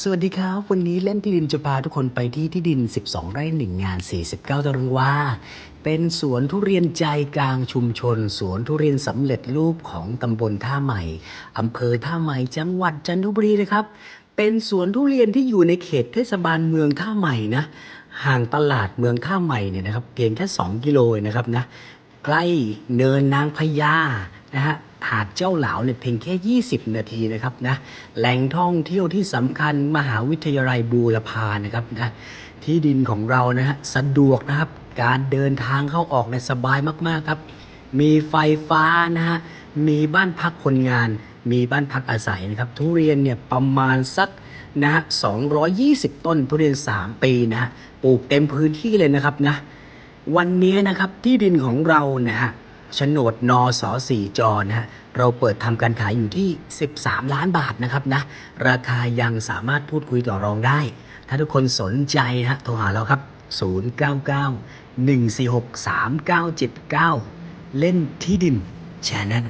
สวัสดีครับ วันนี้เล่นที่ดินจะพาทุกคนไปที่ที่ดิน 12 ไร่หนึ่งาน 49 ตารางวา เป็นสวนทุเรียนใจกลางชุมชน สวนทุเรียนสำเร็จรูปของตำบลท่าใหม่อำเภอท่าใหม่ จังหวัดจันทบุรีเลยครับ เป็นสวนทุเรียนที่อยู่ในเขตเทศบาลเมืองท่าใหม่นะ ห่างตลาดเมืองท่าใหม่เนี่ยนะครับเพียงแค่ 2 กิโลเองนะครับนะ ใกล้เนินนางพญานะฮะ หาดเจ้าเหลาเนี่ยเพียงแค่ 20 นาทีนะครับนะแหล่งท่องเที่ยวที่สำคัญมหาวิทยาลัยบูรพานะครับนะที่ดินของเรานะฮะสะดวกนะครับ การเดินทางเข้าออกในสบายมากๆครับ มีไฟฟ้านะฮะมีบ้านพักคนงาน มีบ้านพักอาศัยนะครับทุเรียนเนี่ยประมาณสักนะฮะ220 ต้นทุเรียน 3 ปีนะฮะปลูกเต็มพื้นที่เลยนะครับนะวันนี้นะครับที่ดินของเรานะฮะ โฉนดนอสอสี่จอนะฮะเราเปิดทำการขายอยู่ที่ 13 ล้านบาทนะครับนะ ราคายังสามารถพูดคุยต่อรองได้ ถ้าทุกคนสนใจนะ โทรหาเราครับ 099 146 3979 เล่นที่ดินแชนนั้น